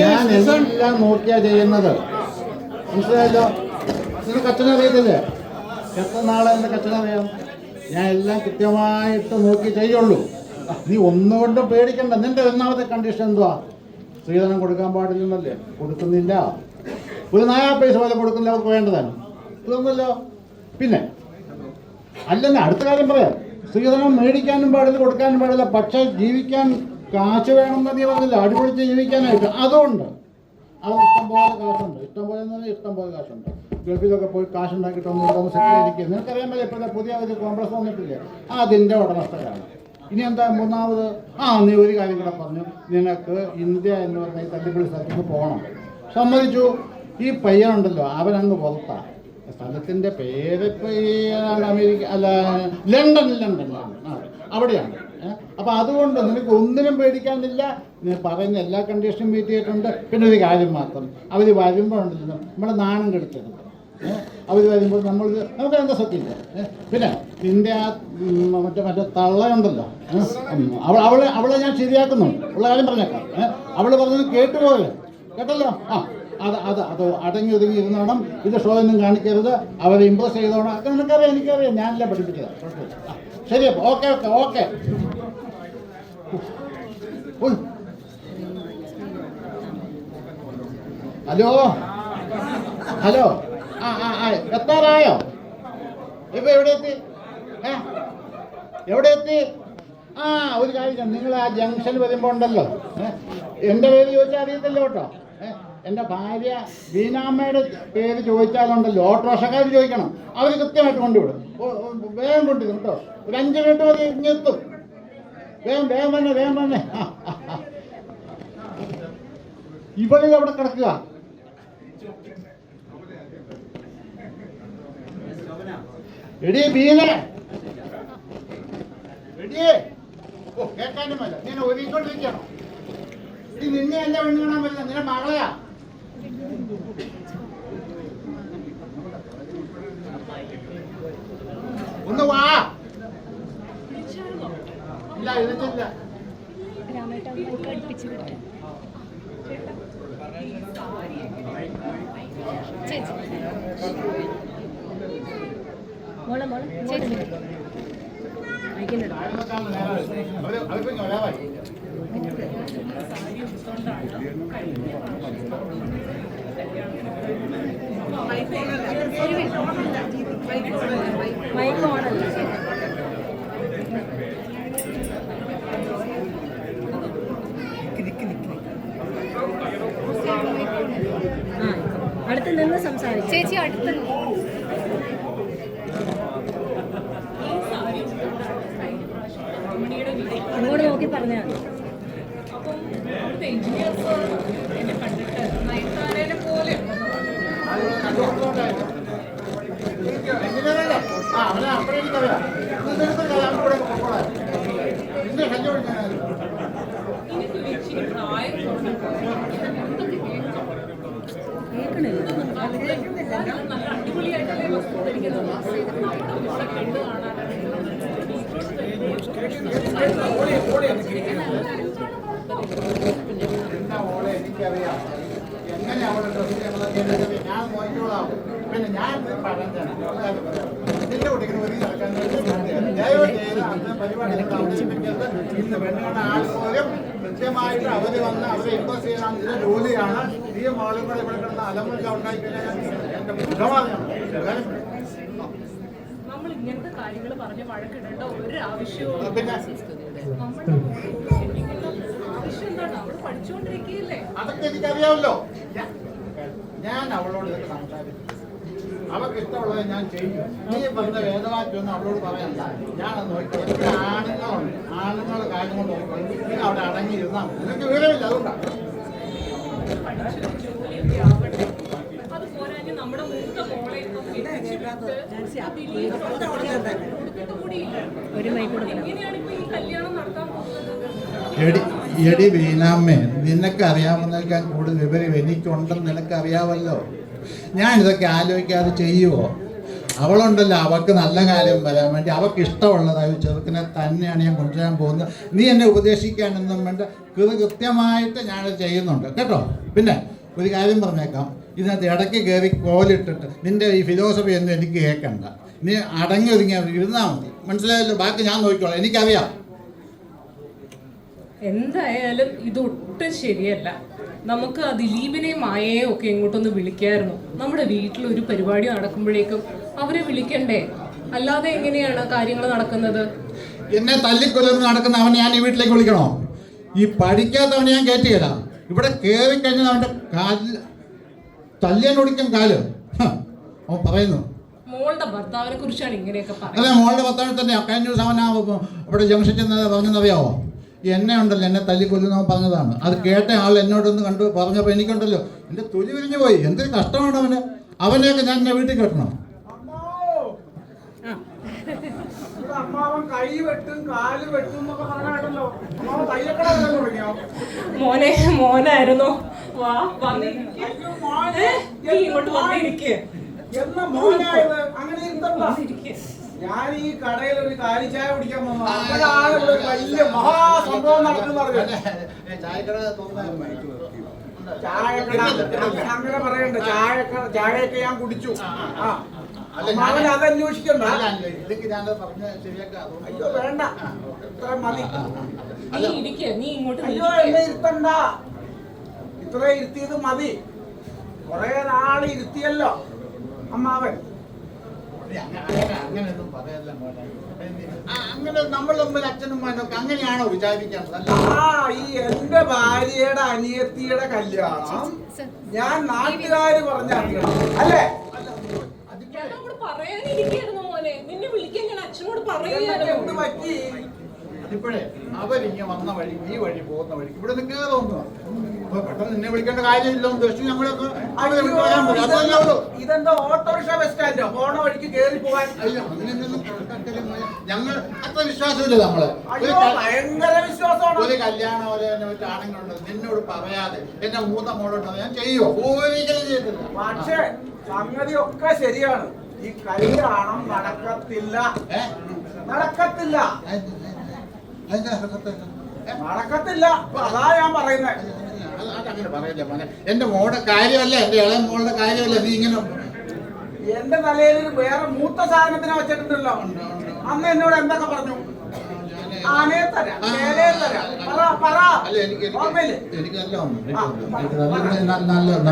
ഞാൻ എല്ലാം നോക്കിയാ ചെയ്യുന്നത്. മനസ്സിലായല്ലോ? നിന്റെ അച്ഛനെ അറിയത്തില്ലേ? എത്ര നാളെ എന്റെ അച്ഛനെ അറിയാം? ഞാൻ എല്ലാം കൃത്യമായിട്ട് നോക്കി ചെയ്യുള്ളൂ. നീ ഒന്നുകൊണ്ടും പേടിക്കണ്ട. നിന്റെ ഒന്നാമത്തെ കണ്ടീഷൻ എന്തുവാ? സ്ത്രീധനം കൊടുക്കാൻ പാടില്ലെന്നല്ലേ കൊടുക്കുന്നില്ല. ഒരു നായാ പൈസ പോലെ കൊടുക്കുന്നില്ല. അവർക്ക് വേണ്ടതാണ്. ഇതൊന്നല്ലോ പിന്നെ അല്ലെന്നെ അടുത്ത കാര്യം പറയാം. സ്ത്രീധനം മേടിക്കാനും പാടില്ല കൊടുക്കാനും പാടില്ല. പക്ഷേ ജീവിക്കാൻ കാശ് വേണമെന്ന് നീ പറഞ്ഞില്ല? അടിപൊളിച്ച് ജീവിക്കാനായിട്ട്. അതുകൊണ്ട് അത് ഇഷ്ടംപോലെ കാശുണ്ട്. ഇഷ്ടംപോലെ എന്ന് പറഞ്ഞാൽ ഇഷ്ടം പോലെ കാശുണ്ട്. ഗൾഫിലൊക്കെ പോയി കാശ് ഉണ്ടാക്കിയിട്ട് ഒന്ന് ഇവിടെ സെറ്റിൽ ചെയ്തിരിക്കുക നിനക്കറിയാൻ ഇപ്പോഴത്തെ പുതിയ ഒരു കോൺഗ്രസ് വന്നിട്ടില്ലേ? അതിന്റെ ഉടമസ്ഥരാണ്. ഇനി എന്താ മൂന്നാമത്? ആ നീ ഒരു കാര്യം കൂടെ പറഞ്ഞു. നിനക്ക് ഇന്ത്യ എന്ന് പറഞ്ഞ ഈ തട്ടിപ്പൊളി സ്ഥലത്തേക്ക് പോകണം. സമ്മതിച്ചു. ഈ പയ്യനുണ്ടല്ലോ അവനങ്ങ് പുറത്താണ് സ്ഥലത്തിന്റെ പേര് ഇപ്പോൾ ഈ അമേരിക്ക അല്ല ലണ്ടൻ ലണ്ടൻ ലണ്ടൻ. അവിടെയാണ്? അപ്പോൾ അതുകൊണ്ട് നിനക്ക് ഒന്നിനും പേടിക്കാനില്ല. പറയുന്ന എല്ലാ കണ്ടീഷനും മീറ്റ് ചെയ്തിട്ടുണ്ട്. പിന്നെ ഒരു കാര്യം മാത്രം. അവർ വരുമ്പോഴുണ്ടല്ലോ നമ്മളെ നാണം കെടുത്തരുത്. അവർ വരുമ്പോൾ നമ്മൾ നമുക്ക് എന്താ സത്യമില്ല പിന്നെ നിന്റെ ആ മറ്റേ മറ്റേ തള്ളയുണ്ടല്ലോ. അവൾ അവളെ അവളെ ഞാൻ ശരിയാക്കുന്നുണ്ട് ഉള്ള കാര്യം പറഞ്ഞേക്കാം. അവൾ പറഞ്ഞത് കേട്ടുപോലെ കേട്ടല്ലോ? ആ അത് അത് അത് അടങ്ങി ഒതുങ്ങി ഇരുന്നോണം. ഇത് ഷോ ഒന്നും കാണിക്കരുത്. അവരെ ഇമ്പ്രസ് ചെയ്തോണം. അതൊക്കെ നിനക്കറിയാം എനിക്കറിയാം. ഞാനല്ല പഠിപ്പിച്ചത്. ശരി അപ്പോൾ okay okay okay. Hello? Hello? ആ ആ ആ എത്താറായോ? ഇപ്പൊ എവിടെ എത്തി? എവിടെ എത്തി? ആ ഒരു കാര്യം നിങ്ങൾ ആ ജംഗ്ഷൻ വരുമ്പോൾ ഉണ്ടല്ലോ. ഏ, എന്റെ പേര് ചോദിച്ചാൽ അറിയത്തില്ല കേട്ടോ. ഏ, എന്റെ ഭാര്യ ബീനാമ്മയുടെ പേര് ചോദിച്ചാലുണ്ടല്ലോ ഓട്ടോറിക്ഷക്കാർ ചോദിക്കണം. അവർ കൃത്യമായിട്ട് കൊണ്ടുവിടും. വേഗം കൊണ്ടുവരും കേട്ടോ. ഒരു അഞ്ച് മിനിറ്റ് മതി ഇങ്ങെത്തും വേഗം വേഗം തന്നെ വേഗം ആ. ഇവിടെ അവിടെ കിടക്കുക എടി ബീനെ ഓ കേൾക്കാനും വല്ല ഞാൻ ഒരുക്കൊണ്ടിരിക്കണം ഇനി നിന്നെ എന്റെ പെണ്ണ് കാണാൻ നിന്റെ മകളയാ ഒന്ന് വാ ഇല്ല വിളിച്ചില്ല രാമേട്ട അടുപ്പിച്ച് വിട്ടേ മോളെ മോളെ ചേച്ചി മൈക്കിന്റെ അവർ അവർക്ക് വരാവായി മൈക്ക് ഓണല്ല ആ അടുത്ത് നിന്ന് സംസാരിക്കും. ചേച്ചി അടുത്ത് അങ്ങോട്ട് നോക്കി പറഞ്ഞാൽ മതി. നയൻതാരേനെ പോലെ എഞ്ചിനീയറല്ലേ? ആ, അവനെ അപ്പഴേ എനിക്കറിയാം. ഇത് ഇതെടുത്ത് ഞാൻ കൂടെ കൊണ്ടുപോകാം. ഇതിന്റെ ശല്യം ഒഴിക്കാനായിരുന്നു. എനിക്ക് ഇച്ചിരി പ്രായം കേൾക്കണില്ല നല്ല അടിപൊളിയായിട്ടല്ലേ വസ്തു ധരിക്കുന്നത് നമ്മുടെ കൂടെ കണ്ടു എന്റെ മോളെ എനിക്കറിയാം. എങ്ങനെ ഡ്രസ്സ് ഞങ്ങളൊക്കെ എടുത്തത് ഞാൻ നോക്കിക്കോളാം. പിന്നെ ഞാൻ പറയാൻ നിന്റെ കുട്ടിക്ക് ഒരു നടക്കാൻ ദയവ് ചെയ്ത് അന്ന് പരിപാടികൾ അവതരിപ്പിക്കരുത് ഇന്ന് പെണ്ണുങ്ങളുടെ ആൾ പോലും കൃത്യമായിട്ട് അവധി വന്ന് അവരെ ഇൻവെസ്റ്റ് ചെയ്യാൻ ഇതിന്റെ ജോലിയാണ് ഈ മോളും ഇവിടെ കിടന്ന അലമുറ ഉണ്ടായി കഴിഞ്ഞാൽ എന്റെ നമ്മൾ ഇങ്ങനത്തെ കാര്യങ്ങൾ പറഞ്ഞ് വഴക്കിടേണ്ട ഒരു ആവശ്യവും പിന്നെ നമ്മുടെ ആവശ്യം എന്താണ്? അവൾ പഠിച്ചുകൊണ്ടിരിക്കുകയല്ലേ? അതൊക്കെ എനിക്കറിയാമല്ലോ. ഞാൻ- അവളോട് ഇതൊക്കെ സംസാരിക്കും. അവർക്ക് ഇഷ്ടമുള്ളത് ഞാൻ ചെയ്യും. നീ പറഞ്ഞ വേദവാക്യൊന്നും അവളോട് പറയണ്ട. ഞാനത് നോക്കി. ആണുങ്ങളുണ്ട്. ആണുങ്ങൾ കാര്യം കൊണ്ട് നോക്കണം അവിടെ അടങ്ങിയിരുന്നാ എനിക്ക് നിനക്ക് വിവരമില്ല അതുകൊണ്ടാണ്. എടി എടി വീനാമ്മേ നിനക്ക് അറിയാവുന്നതിനേക്കാൾ കൂടുതൽ വിവരം എനിക്കുണ്ടെന്ന് നിനക്ക് അറിയാമല്ലോ ഞാൻ ഇതൊക്കെ ആലോചിക്കാതെ ചെയ്യുമോ അവളുണ്ടല്ലോ അവൾക്ക് നല്ല കാര്യം വരാൻ വേണ്ടി. അവൾക്ക് ഇഷ്ടമുള്ളതായി ചെറുക്കനെ തന്നെയാണ് ഞാൻ കൊണ്ടുവരാൻ പോകുന്നത്. നീ എന്നെ ഉപദേശിക്കാനൊന്നും വേണ്ട. ഇത് കൃത്യമായിട്ട് ഞാൻ ചെയ്യുന്നുണ്ട്. കേട്ടോ? പിന്നെ ഒരു കാര്യം പറഞ്ഞേക്കാം. ഇതിനകത്ത് ഇടയ്ക്ക് കയറി കോലിട്ടിട്ട് നിന്റെ ഈ ഫിലോസഫി ഒന്നും എനിക്ക് കേൾക്കണ്ട. നീ അടങ്ങി ഒതുങ്ങി ഇരുന്നാൽ മതി. മനസ്സിലായല്ലോ? ബാക്കി ഞാൻ നോക്കിക്കോളാം. എനിക്കറിയാം. എന്തായാലും ഇത് ഒട്ടും ശരിയല്ല. നമുക്ക് ആ ദിലീപിനെയും മായയെ ഒക്കെ ഇങ്ങോട്ടൊന്ന് വിളിക്കായിരുന്നു. നമ്മുടെ വീട്ടിൽ ഒരു പരിപാടി നടക്കുമ്പോഴേക്കും അവരെ വിളിക്കണ്ടേ? അല്ലാതെ എങ്ങനെയാണ് കാര്യങ്ങൾ നടക്കുന്നത്? എന്നെ തല്ലിക്കൊല്ലുന്ന നടക്കുന്ന അവൻ ഞാൻ ഈ വീട്ടിലേക്ക് വിളിക്കണോ? ഈ പഠിക്കാത്തവനെ ഞാൻ കയറ്റുകയില്ല ഇവിടെ കയറി കഴിഞ്ഞാൽ അവന്റെ കാലിൽ തല്ലിയാൻ ഒടിക്കും കാൽ. അവൻ പറയുന്നു. മോളുടെ ഭർത്താവിനെ കുറിച്ചാണ് ഇങ്ങനെയൊക്കെ പറയുന്നത്. അതെ മോളുടെ ഭർത്താവിനെ തന്നെ കഴിഞ്ഞ ദിവസം അവൻ ആ അവിടെ ജംഗ്ഷൻ ചെന്ന് പറഞ്ഞെന്നറിയാവോ? എന്നെ ഉണ്ടല്ലോ എന്നെ തല്ലിക്കൊല്ലുന്നവൻ പറഞ്ഞതാണ്. അത് കേട്ട ആൾ എന്നോടൊന്ന് കണ്ടു പറഞ്ഞപ്പോൾ എനിക്കുണ്ടല്ലോ എന്റെ തൊലി വിരിഞ്ഞു പോയി. എന്തൊരു കഷ്ടമാണ് അവന്? അവനെയൊക്കെ ഞാൻ എന്റെ വീട്ടിൽ കെട്ടണം. മോനെ മോനായിരുന്നു. വാ വന്നിരിക്ക്. അയ്യോ, മോനെ. നീ ഇങ്ങോട്ട് വന്നിരിക്കേ. ഞാൻ ഈ കടയിൽ ഒരു കാലിച്ചായ കുടിക്കാൻ വന്നു. അപ്പോഴാണ് ഇവിടെ ഒരു വലിയ മഹാസംഭവം നടക്കുന്നത് ചായക്കട അങ്ങനെ പറയണ്ട ചായക്കട ചായയൊക്കെ ഞാൻ കുടിച്ചു. ആ അത് അന്വേഷിക്കണ്ട. അയ്യോ വേണ്ട. ഇത്ര മതി. നീ ഇരിക്കേ നീ ഇങ്ങോട്ട് അയ്യോ നിൽക്ക്. എന്നെ ഇരുത്തണ്ട. ഇത്ര ഇരുത്തിയത് മതി. കൊറേ നാൾ ഇരുത്തിയല്ലോ അമ്മാവൻ. അങ്ങനെ നമ്മൾ തമ്മിൽ അച്ഛനും മകനൊക്കെ അങ്ങനെയാണോ വിചാരിക്കേണ്ടത് ആ ഈ എന്റെ ഭാര്യയുടെ അനിയത്തിയുടെ കല്യാണം ഞാൻ നാട്ടുകാര് പറഞ്ഞ അല്ലേ? മോനെ. നിന്നെ വിളിക്കാൻ ഞാൻ അച്ഛനോട് പറ്റി? അവരിങ്ങ വന്ന വഴി ഈ വഴി പോകുന്ന വഴി ഇവിടെ നിന്ന് കയറുന്നു അപ്പൊ പെട്ടെന്ന് നിന്നെ വിളിക്കേണ്ട കാര്യമില്ല. ജസ്റ്റ് ഞങ്ങളൊക്കെ വിട്ട് പറയാൻ പറ്റും. അതല്ലേ ഉള്ളൂ. ഇതെന്താ ഓട്ടോറിക്ഷ ബസ് സ്റ്റാൻഡോ പോണ വഴിക്ക് കേറി പോവാൻ അയ്യോ അങ്ങനെയൊന്നും. ഞങ്ങൾ അത്ര വിശ്വാസമില്ല നമ്മൾ. ഭയങ്കര വിശ്വാസമാണ്. ഒരു കല്യാണം പോലെ ആണുങ്ങളുണ്ട്. നിന്നോട് പറയാതെ എന്റെ മൂത്ത മോളുണ്ടോ? ഞാൻ ചെയ്യുമോ ഒരിക്കലും ചെയ്തില്ല പക്ഷേ സംഗതി ഒക്കെ ശരിയാണ്. ഈ കല്യാണം നടക്കത്തില്ല? നടക്കത്തില്ല. നടക്കത്തില്ല. അതാ ഞാൻ പറയുന്നത് അതങ്ങനെ പറയല്ലേ മോനെ? എന്റെ മോളുടെ കാര്യമല്ല? എന്റെ ഇളയ മോളുടെ കാര്യമല്ല? നീ ഇങ്ങനെ എന്റെ തലയിൽ വേറെ മൂത്ത സാധനത്തിനെ വെച്ചിട്ടുണ്ടല്ലോ. അന്ന് എന്നോട് എന്തൊക്കെ പറഞ്ഞു? ആനയെ തരാം തരാം. പറ പറ. എനിക്ക് ഓർമ്മയില്ലേ?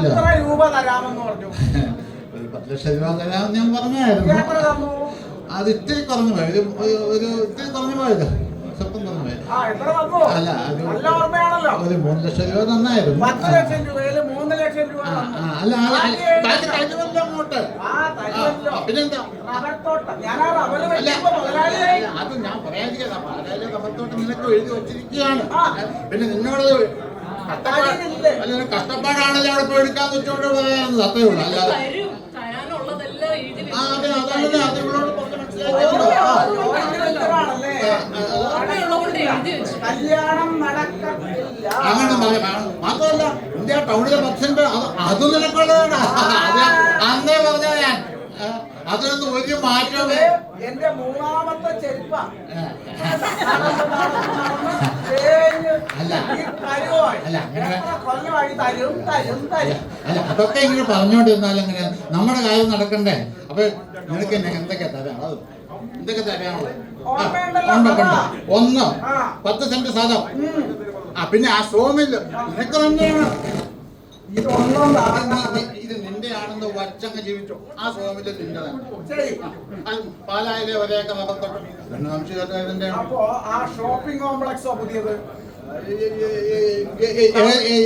എത്ര രൂപ തരാമെന്ന് പറഞ്ഞു. ഒരു പത്ത് ലക്ഷം രൂപ തരാമെന്ന് ഞാൻ പറഞ്ഞായിരുന്നു. അത് ഇത്തിരി കുറഞ്ഞു പോയത് ഒരു ഇത്തിരി കുറഞ്ഞു പോയത്. സ്വപ്നം കുറഞ്ഞു പോയത്. അല്ല ഒരു മൂന്ന് ലക്ഷം രൂപ തന്നായിരുന്നു പത്ത് ലക്ഷം രൂപയിൽ മൂന്ന് ലക്ഷം രൂപ അല്ല അങ്ങോട്ട്. പിന്നെന്താ? ഞാൻ ആ മുതലാളിയായി അത് ഞാൻ പറയാതിരിക്കാം പാലായിലെ കമ്പത്തോട്ട് നിനക്ക് എഴുതി വച്ചിരിക്കുകയാണ്. പിന്നെ നിന്നോട് കഷ്ടപ്പാട് അല്ല നിനക്ക് അവിടെ പോയി എടുക്കാന്ന് വെച്ചോണ്ട് പറയാനുള്ളത്. അത്രയുള്ളൂ അല്ലാതെ ആ അതെ അതല്ലേ അത് പറഞ്ഞ് ഓ, മനസ്സിലാക്കിയല്ലോ. ആ. ജോലി വെച്ചതാണല്ലേ? ഓർമ്മയുള്ളതുകൊണ്ട് എഴുതി വെച്ചു കല്യാണം നടക്കത്തില്ല. അങ്ങനെ മാത്രമല്ല ഇന്ത്യ ടൗണിലെ പത്തിന്റെ അത് അത് അന്നേ പറഞ്ഞ ഞാൻ. അതിനൊന്നും ഒരു മാറ്റവും എന്റെ മൂന്നാമത്തെ ചെരുപ്പ. അല്ല. അല്ല, അല്ല അതൊക്കെ ഇങ്ങനെ പറഞ്ഞുകൊണ്ടിരുന്നാൽ എങ്ങനെയാ? നമ്മുടെ കാര്യം നടക്കണ്ടേ? അപ്പൊ നിനക്ക് എന്നെ എന്തൊക്കെ തരാം അത് എന്തൊക്കെ തരാനുള്ളത് ഉണ്ട്. ഒന്ന് പത്ത് സെന്റ് സ്ഥലം ആ പിന്നെ ആ സോമില്ല നിനക്ക് തന്നെയാണ്. ഇത് നിന്റെ ആണെന്ന് വച്ചങ്ങ് ജീവിച്ചോ. ആ സോമിൽ ശരി. അത് പാലായിലെ ഒരേക്കർ റബ്ബർ രണ്ട് സംശയം അപ്പോ ആ ഷോപ്പിംഗ് കോംപ്ലക്സോ പുതിയത്?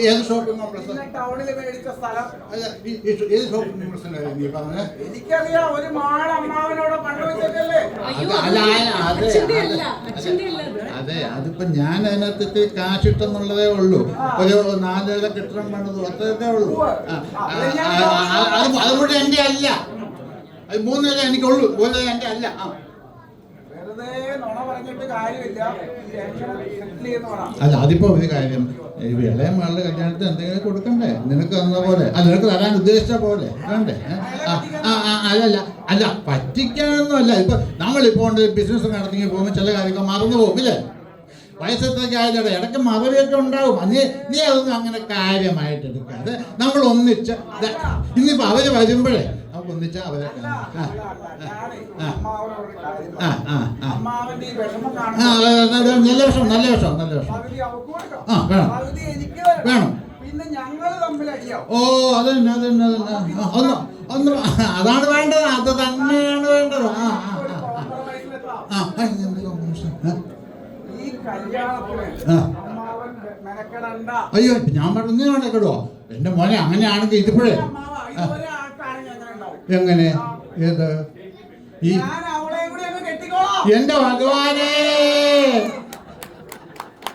ഏത് ഷോപ്പിംഗ് കോംപ്ലക്സ്? ടൗണിൽ മേടിച്ച സ്ഥലം. ഏത് ഷോപ്പിംഗ് കോംപ്ലക്സിന്റെ എനിക്കറിയാം ഒരു മാളമ്മാവനോട് പണ്ട് വെച്ചേക്കല്ലേ അയ്യോ അത് അതിപ്പോ ഞാൻ അതിനകത്ത് കാശ് കാശിട്ടെന്നുള്ളതേ ഉള്ളൂ. ഒരു നാലര കെട്ടിടം പണിതു അത്രേ ഉള്ളൂ. അതുകൂടെ എന്റെ അല്ല അത് മൂന്ന് എനിക്ക് എനിക്കുള്ളൂ. മൂന്നര എന്റെ അല്ല. അല്ല അതിപ്പോ ഒരു കാര്യം. ഈ ഇളയ മകളുടെ കല്യാണത്തിന് എന്തെങ്കിലും കൊടുക്കണ്ടേ? നിനക്ക് തന്ന പോലെ. നിനക്ക് തരാൻ ഉദ്ദേശിച്ച പോലെ. വേണ്ടേ? ആ അല്ലല്ല. അല്ല പറ്റിക്കാനൊന്നുമല്ല. ഇപ്പൊ നമ്മളിപ്പോ ബിസിനസ് നടത്തി പോകുമ്പോൾ ചില കാര്യങ്ങൾ മറന്നു പോകും ഇല്ലേ? വയസ്സത്തൊക്കെ ആയതോടെ ഇടയ്ക്ക് മറവിയൊക്കെ ഉണ്ടാവും. അത് നീ അതൊന്നും അങ്ങനെ കാര്യമായിട്ട് എടുക്കാതെ നമ്മൾ ഒന്നിച്ച ഇന്നിപ്പോ അവർ വരുമ്പോഴേ നമുക്ക് ഒന്നിച്ച അവരെ നല്ല വിഷം നല്ല വിഷം നല്ല വിഷം ആ, വേണം. വേണം. ഓ അതന്നെ അതന്നെ അതന്നെ. ഒന്ന് ഒന്ന് അതാണ് വേണ്ടത്. അത് തന്നെയാണ് വേണ്ടത്. ആ അയ്യോ ഞാൻ പറഞ്ഞു വേണ്ട കേട്ടോ? എന്റെ മോനെ അങ്ങനെയാണെങ്കിൽ ഇതിപ്പോഴേ. എങ്ങനെ? ഏത് ഈ എന്റെ ഭഗവാനേ!